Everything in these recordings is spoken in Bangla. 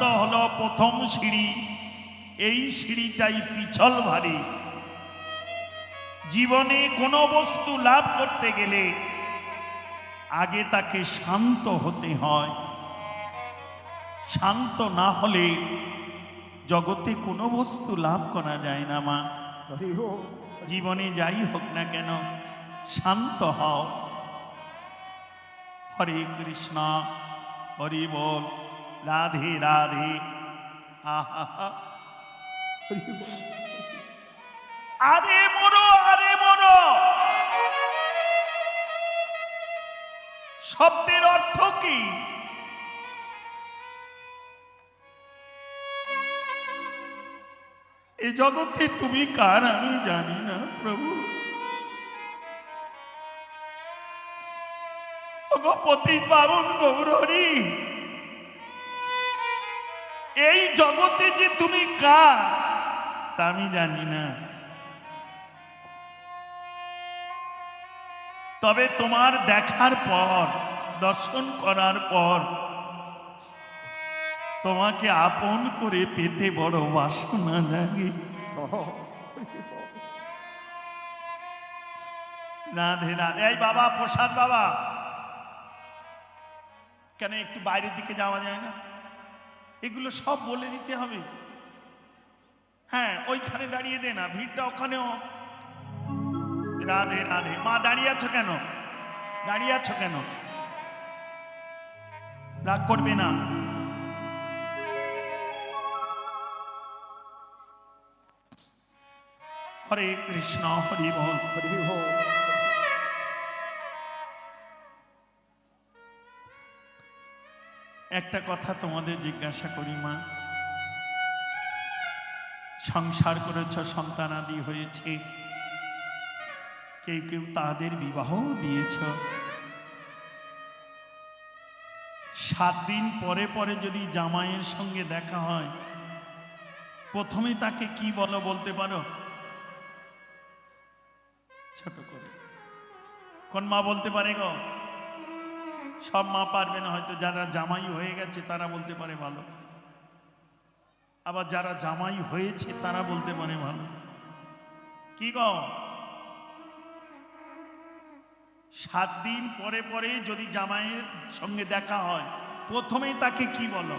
শান্ত হলো প্রথম সিঁড়ি। এই সিঁড়িটাই পিছল ভারী। জীবনে কোনো বস্তু লাভ করতে গেলে আগে তাকে শান্ত হতে হয়। শান্ত না হলে জগতে কোনো বস্তু লাভ করা যায় না মা। জীবনে যাই হোক না কেন শান্ত হও। হরে কৃষ্ণ হরি বল। রাধে রাধে। আরে মরো আরে মরো। শব্দের অর্থ কি? এ জগতে তুমি কার আমি জানি না, প্রভু। পতিত পাবন গৌরহরি। এই জগতে যে তুমি কার, তা আমি জানি না। তবে তোমার দেখার পর, দর্শন করার পর, তোমাকে আপন করে পেতে বড় বাসনা লাগে। রাধে রাধে। এই বাবা, প্রসাদ বাবা। কেন একটু বাইরের দিকে যাওয়া যায় না? এগুলো সব বলে দিতে হবে। হ্যাঁ ওইখানে দাঁড়িয়ে দে না, ভিড়টা ওখানেও। রাধে রাধে। মা, দাঁড়িয়ে আছো কেন? দাঁড়িয়ে আছো কেন? রাগ করবে না। হরে কৃষ্ণ, হরি বল। হরি বল। একটা কথা তোমাদের জিজ্ঞাসা করি, মা। সংসার করেছ সন্তানাদি হয়েছে। কেউ কেউ তাদের বিবাহ দিয়েছ। সাত দিন পরে পরে যদি জামাইয়ের সঙ্গে দেখা হয়, প্রথমে তাকে কি বলো বলতে পারো? ছোট করে। কোন মা বলতে পারে গো? সব মা পারবে না, হয়তো যারা জামাই হয়ে গেছে তারা বলতে পারে ভালো। আবার যারা জামাই হয়েছে তারা বলতে পারে ভালো। কি গো? সাত দিন পরে পরে যদি জামাইয়ের সঙ্গে দেখা হয়, প্রথমেই তাকে কি বলো?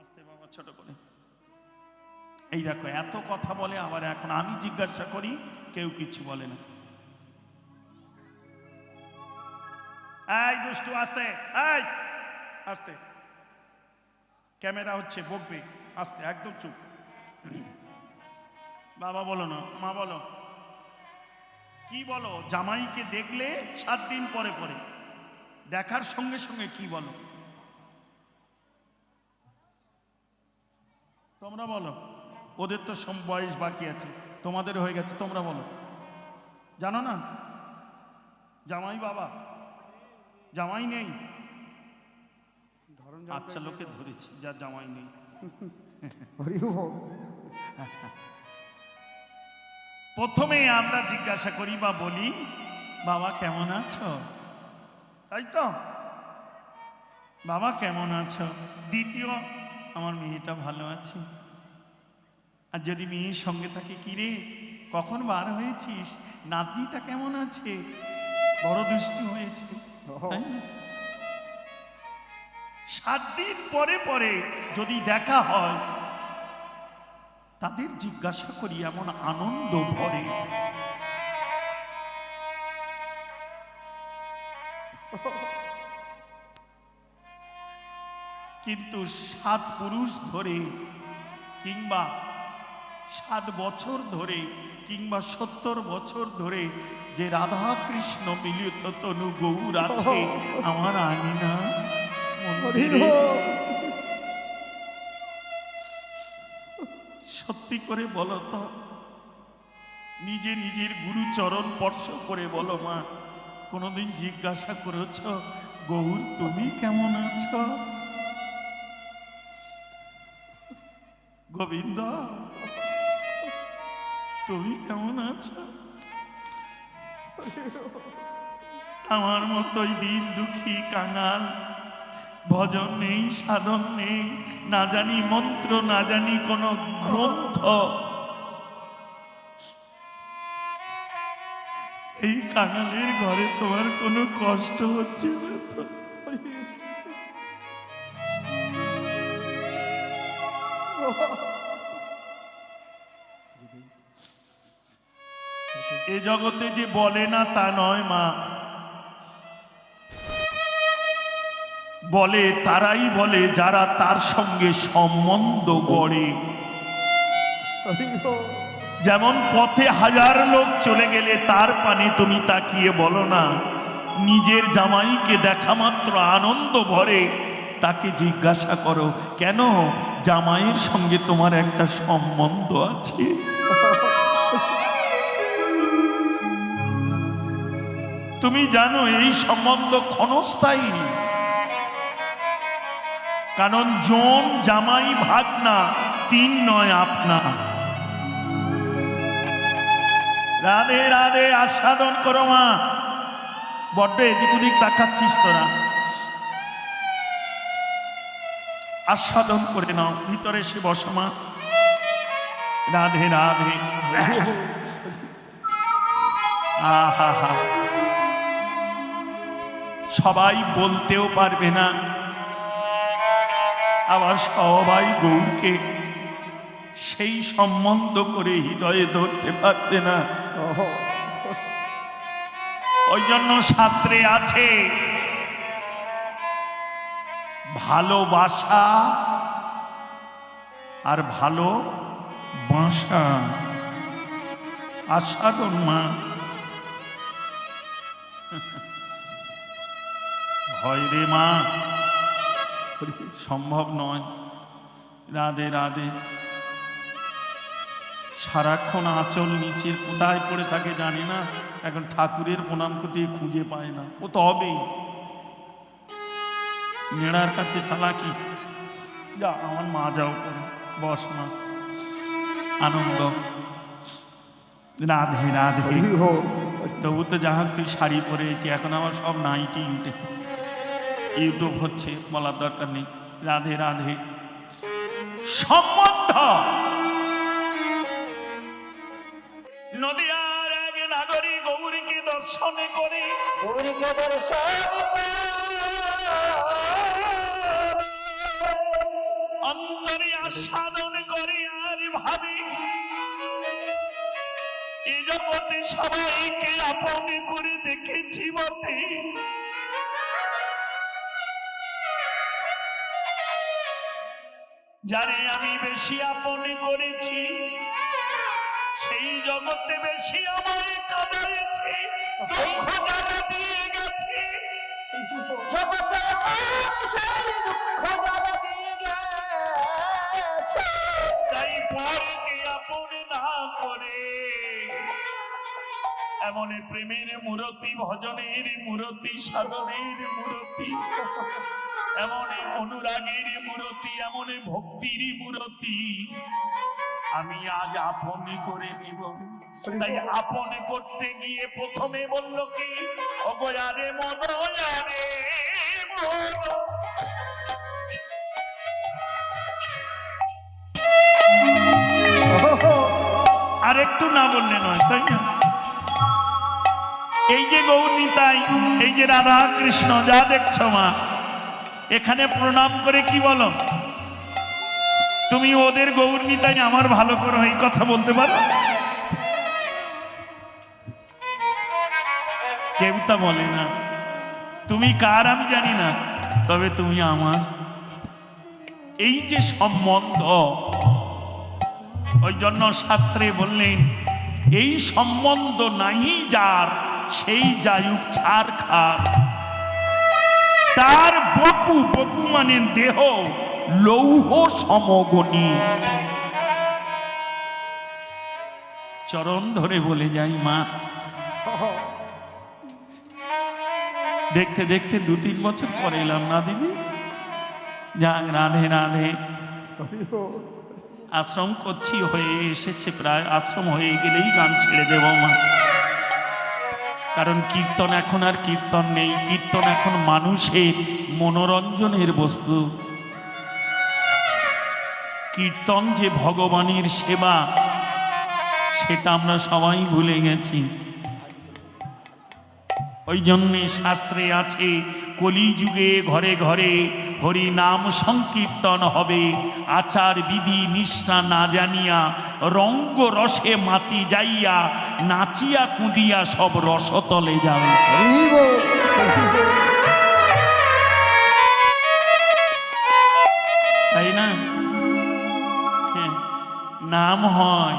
আসতে বাবা, ছোট করে। এই দেখো, এত কথা বলে আবার এখন আমি জিজ্ঞাসা করি, কেউ কিছু বলে না। এই দুষ্টু, আস্তে এই আস্তে। ক্যামেরা হচ্ছে বকবে, আস্তে, একদম চুপ। বাবা বলো না, মা বলো। কি বলো? জামাইকে দেখলে সাত দিন পরে পরে। দেখার সঙ্গে সঙ্গে কি বলো? তোমরা বলো। ওদের তো সম বয়স বাকি আছে, তোমাদের হয়ে গেছে, তোমরা বলো। জানো না? জামাই বাবা জামাই নেই। আচ্ছা লোকে ধরেছি যা জামাই নেই। প্রথমে আমরা জিজ্ঞাসা করি বা বলি বাবা কেমন আছো? তাই তো? বাবা কেমন আছো? দ্বিতীয় আমার মেয়েটা ভালো আছে। আর যদি মেয়ের সঙ্গে থাকে কিরে কখন বার হয়েছিস? নাতনিটা কেমন আছে? বড় দুষ্টু হয়েছে। না? সাত দিন পরে পরে যদি দেখা হয়, তাদের জিজ্ঞাসা করি, এমন আনন্দ ভরে কিন্তু সাত পুরুষ ধরে কিংবা সাত বছর ধরে কিংবা সত্তর বছর ধরে যে রাধা কৃষ্ণ মিলিত তনু গৌর আছে আমার মন্দিরে। বল সত্যি করে বলো তো নিজে নিজের গুরুচরণ স্পর্শ করে বলো মা কোনোদিন জিজ্ঞাসা করেছ গৌর তুমি কেমন আছো? গোবিন্দ তুমি কেমন আছো? আমার মতোই দিন দুঃখী কাঙাল। ভজন নেই, সাধন নেই, না জানি মন্ত্র, না জানি কোনো গ্রন্থ। এই কাঙালের ঘরে তোমার কোনো কষ্ট হচ্ছে না তো? এ জগতে যে বলে না তা নয়, মা। বলে তারাই বলে যারা তার সঙ্গে সম্বন্ধ গড়ে। যেমন পথে হাজার লোক চলে গেলে তার পানে তুমি তাকিয়ে বলো না, নিজের জামাইকে দেখা মাত্র আনন্দ ভরে, তাকে জিজ্ঞাসা করো, কেন? জামাইয়ের সঙ্গে তোমার একটা সম্বন্ধ আছে? তুমি জানো এই সম্বন্ধ ক্ষণস্থায়ী। কারণ জন, জামাই, ভাগনা, তিন নয় আপনা। রাধে রাধে, আস্বাদন করো মা। বড্ড এদিক ওদিক তাকাচ্ছিস তোরা। আস্বাদন করে নাও, ভিতরে সে বসো মা। রাধে রাধে। আহা হা সবাই বলতেও পারবে না। আবার সবাই গৌরকে সেই সম্বন্ধ করে হৃদয়ে ধরতে পারবে না। ওই জন্য শাস্ত্রে আছে ভালোবাসা আর ভালো বাসা আস্বাদন মা। ভয় রে মা। সম্ভব নয়। রাধে রাধে। সারাক্ষণ আঁচল নিচের কোথায় পড়ে থাকে জানি না। এখন ঠাকুরের প্রণাম করতে খুঁজে পায় না। ও তো হবেই। মেড়ার কাছে চালাকি। যা আমার মা যাও করে। বস মা। আনন্দ। রাধে রাধে। তবু তো যাহাক তুই শাড়ি পরেছি এখন আমার সব নাইটি উঠে। ইউটিউব হচ্ছে বলার দরকার নেই। রাধে রাধে। সম্বন্ধ। নদীয়ার এক নাগরী গৌরীকে দর্শনে করে গৌরীকে দর্শন অন্তরে আস্বাদন করে আর ভাবি। এ জগতে সবাইকে আপন করে দেখেছি বটে। যারে আমি বেশি আপন করেছি, সেই জগতে বেশি আমায় কাঁদাইছে দুঃখ জ্বালা দিয়ে গেছে। তাই পরকে আপন না করে। এমন প্রেমের মূরতি, ভজনের মূরতি, সাধনের মূরতি। এমন অনুরাগের মূরতি, এমন ভক্তির মূরতি। আমি আজ আপন করে নিব। তাই আপন করতে গিয়ে প্রথমে বলল কি? অগয়ারে মনয়ারে আর একটু না বললে নয়, তাই না? এই যে গৌরনীতাই এই যে রাধা কৃষ্ণ, যা দেখছ মা এখানে প্রণাম করে কি বলো? তুমি ওদের গৌরনীতাই আমার ভালো করো, এই কথা বলতে পারো? কেউ তা বলে না। তুমি কার আমি জানি না, তবে তুমি আমার। এই যে সম্বন্ধ ওই জন্য শাস্ত্রে বললেন, এই সম্বন্ধ নাই যার, সেই যায়ুক ছাড় খার। তার বপু বপু মানে দেহ, লৌহ সমগণী। চরণ ধরে বলে যাই মা। দেখতে দেখতে দু তিন বছর পরে এলাম না দিদি? যাক, রাধে রাধে। আশ্রম করছি হয়ে এসেছে প্রায়, আশ্রম হয়ে গেলেই গান ছেড়ে দেব মা। কারণ কীর্তন এখন আর কীর্তন নেই, কীর্তন এখন মানুষের মনোরঞ্জনের বস্তু। কীর্তন যে ভগবানের সেবা, সেটা আমরা সবাই ভুলে গেছি। ওই জন্যে শাস্ত্রে আছে কলিযুগে ঘরে ঘরে হরি নাম সংকীর্তন হবে। আচার বিধি নিষ্ঠা না জানিয়া রঙ্গ রসে মাতি যাইয়া নাচিয়া কুঁদিয়া সব রসতলে যাবে তাই না? হ্যাঁ, নাম হয়।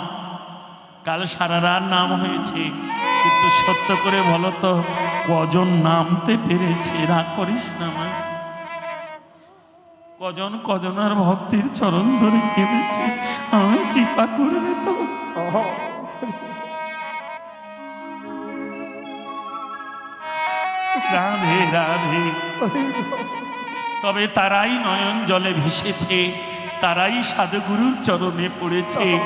কাল সারা রাত নাম হয়েছে। কিন্তু সত্য করে বলো তো, কজন নামতে পেরেছে? রাগ করিস না মা। কজন কজন আর ভক্তির চরণ ধরে কেঁদেছে? আমি কৃপা করবে তো। রাধে রাধে। তবে তারাই নয়ন জলে ভেসেছে, তারাই সাধুগুরুর চরণে পড়েছে।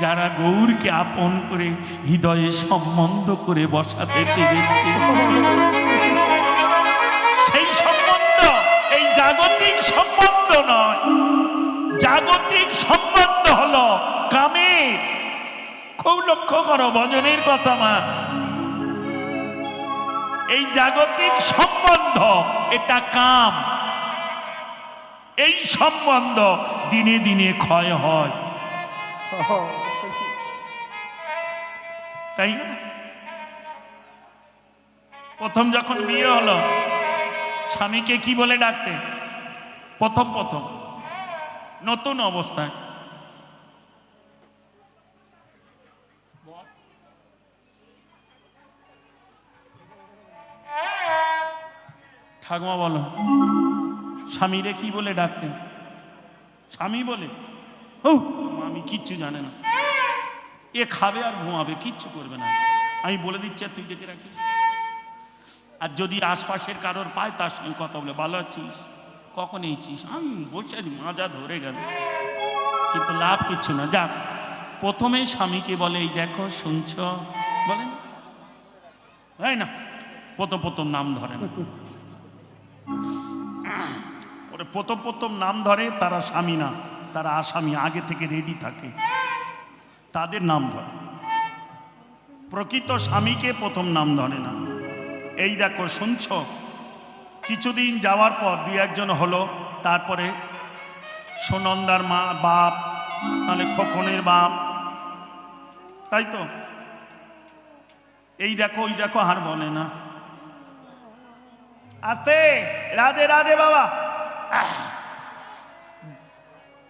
যারা গৌরকে আপন করে হৃদয়ে সম্বন্ধ করে বসাতে পেরেছে, সেই সম্বন্ধ, এই জাগতিক সম্বন্ধ নয়। জাগতিক সম্বন্ধ হলো কামের। খুব লক্ষ্য করো, ভজনের কথা মা এই জাগতিক সম্বন্ধ, এটা কাম। এই সম্বন্ধ দিনে দিনে ক্ষয় হয়। তাই না? প্রথম যখন বিয়ে হলো, স্বামীকে কি বলে ডাকতে? প্রথম প্রথম। নতুন অবস্থায়। ঠাকুমা বলো, স্বামীরে কি বলে ডাকতেন স্বামী বলে ও আমি কিচ্ছু জানে না। এ খাবে আর ঘুমাবে, কিচ্ছু করবে না। আমি বলে দিচ্ছি, আর তুই দেখে রাখিস। আর যদি আশপাশের কারোর পায়, তার সঙ্গে কথা বলে, ভালো আছিস? কখন এইছিস আমি বসে মাজা ধরে গেল। কিন্তু লাভ কিচ্ছু না। যাক, প্রথমে স্বামীকে বলে, এই দেখো, শুনছ? বলেন। তাই না, প্রথম প্রথম নাম ধরে না। ওরে প্রথম প্রথম নাম ধরে, তারা স্বামী না। তারা আসামি আগে থেকে রেডি থাকে। তাদের নাম ধরে। প্রকৃত স্বামীকে প্রথম নাম ধরে না। এই দেখো, শুনছ? কিছুদিন যাওয়ার পর দুই একজন হলো, তারপরে সুনন্দার মা, বাপ মানে খোকনের বাপ। তাই তো? এই দেখো, ওই দেখো, আর বলে না। আস্তে! রাধে রাধে বাবা।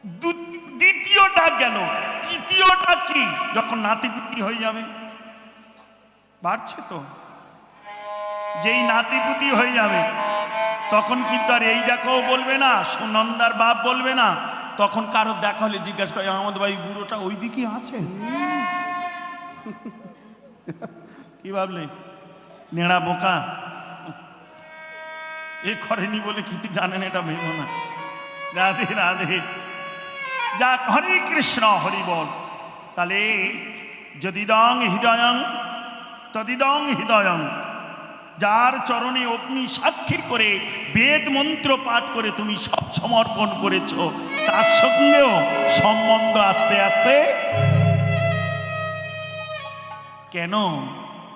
আহ। দু- দ্বিতীয় ডাক গেল তৃতীয় ডাক কি? যখন নাতিপুতি হয়ে যাবে। বাড়ছে তো। যেই নাতিপুতি হয়ে যাবে, তখন কিন্তু আর এই দেখাও বলবে না, সুনন্দার বাপ বলবে না। তখন কারও দেখা হলে জিজ্ঞাসা করে আমাদের ভাই, বুড়োটা ওই দিকে আছে? কি ভাবলে? নেড়া বোকা। এ করেনি বলে কিছু জানেন এটা ভেবো না। রাধে রাধে। যা হরে কৃষ্ণ, হরি বল। তাহলে যদি দং হৃদয়ং, তদিদং হৃদয়ং, যার চরণে অগ্নি সাক্ষী করে বেদ মন্ত্র পাঠ করে তুমি সব সমর্পণ করেছ, তার সঙ্গেও সম্বন্ধ আস্তে আস্তে। কেন?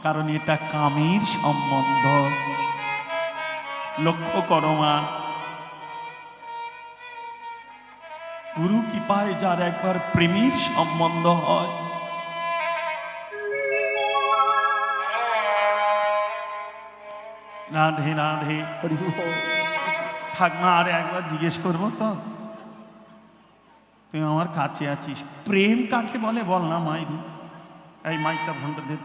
কারণ এটা কামের সম্বন্ধ। লক্ষ্য করো মা গুরু কৃপায় যার একবার প্রেমের সম্বন্ধ হয়। রাধে রাধে। ঠাকমা আর একবার জিজ্ঞেস করব তো? তুই আমার কাছে আছিস। প্রেম কাকে বলে? বল না মাইরি। এই মাইকটা ঘণ্টা দে।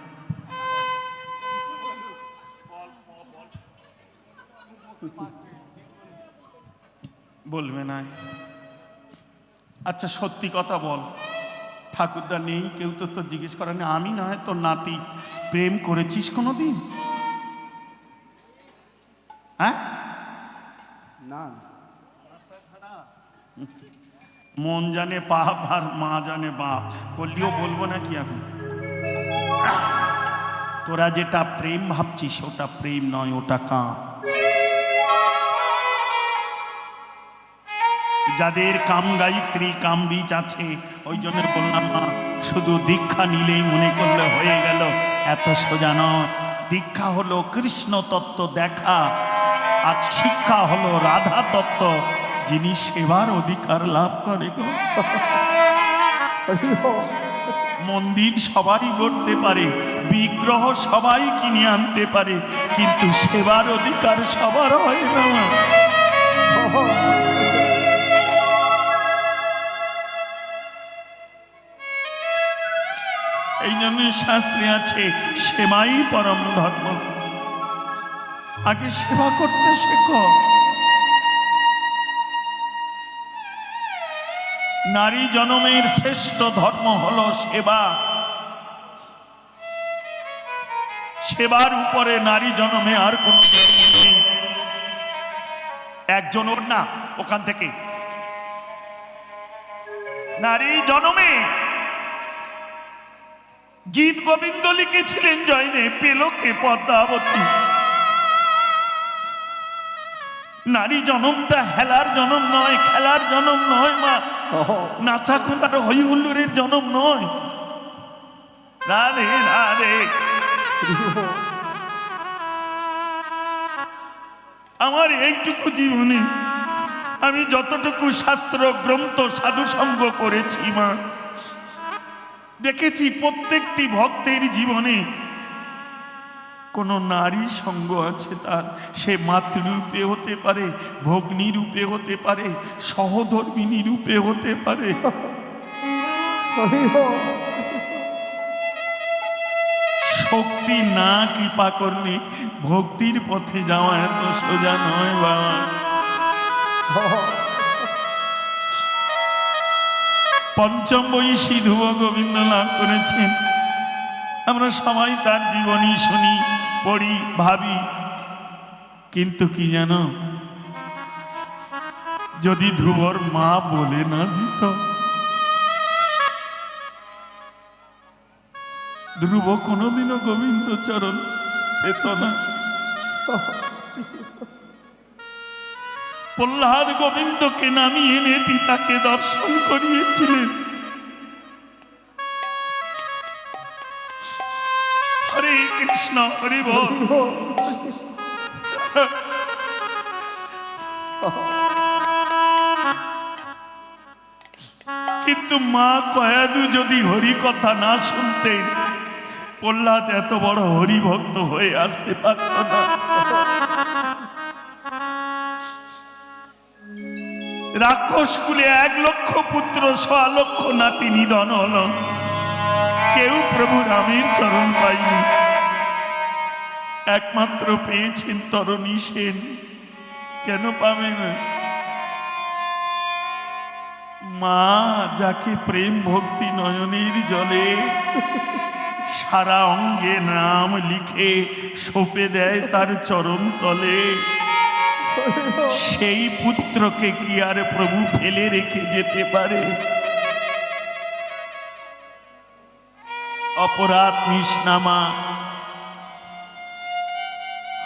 বলবে না। আচ্ছা সত্যি কথা বল। ঠাকুরদা নেই কেউ তো তোর জিজ্ঞেস করে না। আমি না হয় তোর নাতি। প্রেম করেছিস কোনো দিন হ্যাঁ? না। মন জানে পাপ আর মা জানে বাপ। করলেও বলব না কি এখন তোরা যেটা প্রেম ভাবছিস ওটা প্রেম নয় ওটা কাম। যাদের কাম গায়ত্রী, কাম বীজ আছে, ওই জন্য বললাম না শুধু দীক্ষা নিলেই মনে করলে হয়ে গেল। এত সোজা নয়। দীক্ষা হলো কৃষ্ণ তত্ত্ব দেখা, আর শিক্ষা হলো রাধা তত্ত্ব। যিনি সেবার অধিকার লাভ করে গো। মন্দির সবাই গড়তে পারে, বিগ্রহ সবাই কিনে আনতে পারে, কিন্তু সেবার অধিকার সবার হয় না। এই জন্য শাস্ত্রে আছে, সেবাই পরম ধর্ম। আগে সেবা করতে শেখো। নারী জনমের শ্রেষ্ঠ ধর্ম হলো সেবা। সেবার উপরে নারী জনমে আর কোন নেই। একজন ওর না, ওখান থেকে। নারী জনমে গীত গোবিন্দ লিখেছিলেন জয়নে পেলকে পদ্মাবতী। নারী জনমটা হেলার জনম নয়, খেলার জনম নয়, মা। নাচা কোনার হই হুল্লোড়ের জনম নয়। আমার এইটুকু জীবনে আমি যতটুকু শাস্ত্র, গ্রন্থ সাধু সঙ্গ করেছি মা। দেখেছি প্রত্যেকটি ভক্তের জীবনে কোন নারী সঙ্গ আছে তার। সে মাতৃরূপে হতে পারে ভগ্নী রূপে হতে পারে সহধর্মিনী রূপে হতে পারে। শক্তি না কৃপা করলে ভক্তির পথে যাওয়া এত সোজা নয় বাবা। পঞ্চম বৈশী ধ্রুব গোবিন্দ লাভ করেছেন। আমরা সবাই তার জীবনী শুনি, পড়ি, ভাবি। কিন্তু কি জানো? যদি ধ্রুবর মা বলে না দিত, ধ্রুব কোনোদিনও গোবিন্দ চরণ পেত না। প্রহ্লাদ গোবিন্দকে নামিয়ে এনে পিতাকে দর্শন করিয়েছিলেন। হরে কৃষ্ণ, হরি কিন্তু মা কয়াদু যদি হরি কথা না শুনতেন, প্রহ্লাদ এত বড় হরি ভক্ত হয়ে আসতে পারত না। রাক্ষস কুলে এক লক্ষ পুত্র সোয়া লক্ষ নাতি নিধন হল। কেউ প্রভু রামের চরণ পাইনি একমাত্র পেয়েছেন তরণী সেন। কেন পাবে না? মা, যাকে প্রেম ভক্তি নয়নের জলে, সারা অঙ্গে নাম লিখে সঁপে দেয় তার চরণ তলে। সেই পুত্রকে কি আর প্রভু ফেলে রেখে যেতে পারে? অপরাধ নিষ্নামা।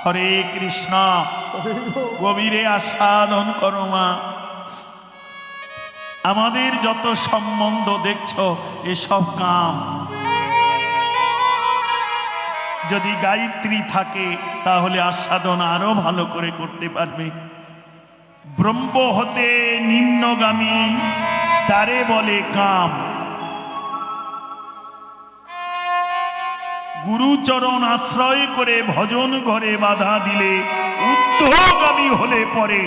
হরে কৃষ্ণ, গভীরে আস্বাদন করো মা। আমাদের যত সম্বন্ধ দেখছ, এসব কাম যদি গায়ত্রী থাকে, তাহলে আস্বাদন আরও ভালো করে করতে পারবে। ব্রহ্ম হতে নিম্নগামী, তারে বলে কাম। গুরুচরণ আশ্রয় করে ভজন ঘরে বাধা দিলে উদ্ধগামী হলে পরে।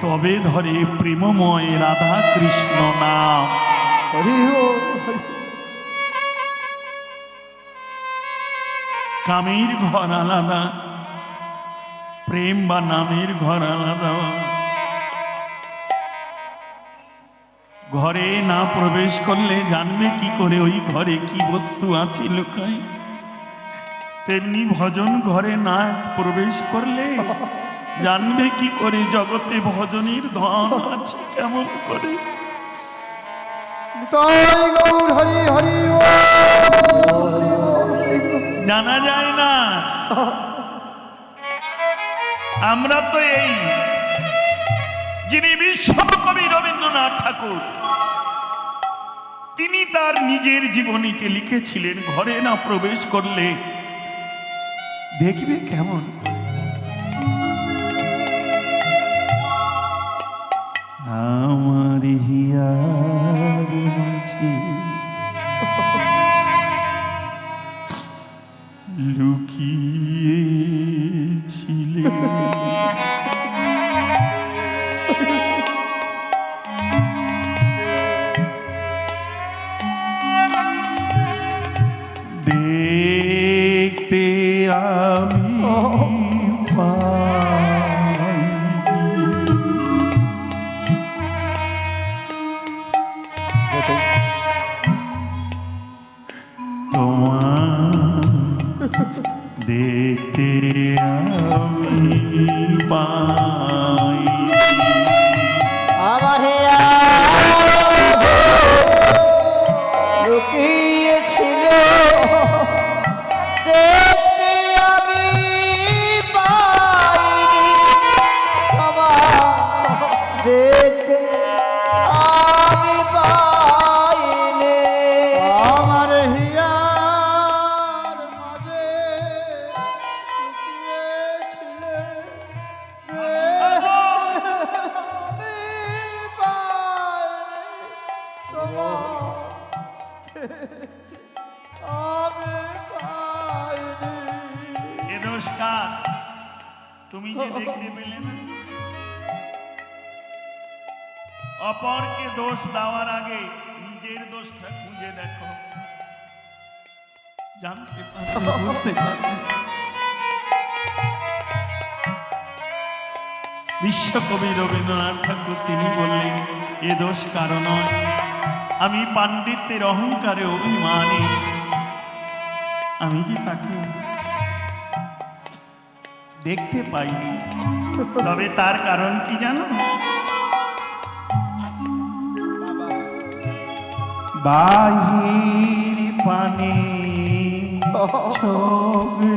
তবে ধরে প্রেমময় রাধা কৃষ্ণ নাম। হরি কামের ঘর আলাদা। প্রেম বা নামের ঘর আলাদা। ঘরে না প্রবেশ করলে জানবে কি করে ওই ঘরে কি বস্তু আছে লুকায়। তেমনি ভজন ঘরে না প্রবেশ করলে জানবে কি করে জগতে ভজনের ধন আছে কেমন করে। হরি হরি জানা যায় না। আমরা তো এই যিনি বিশ্বকবি রবীন্দ্রনাথ ঠাকুর, তিনি তার নিজের জীবনীতে লিখেছিলেন, ঘরে না প্রবেশ করলে দেখবে কেমন? ভাষা খুঁজে দেখো জানতে পারবে বুঝতে বিশ্বকবি রবীন্দ্রনাথ ঠাকুর তিনি বললেন এ দোষ কারণ আমি পাণ্ডিত্যের অহংকারে অভিমানে আমি যে তাকে দেখতে পাইনি তবে তার কারণ কি জানো বাহির পানি ছবি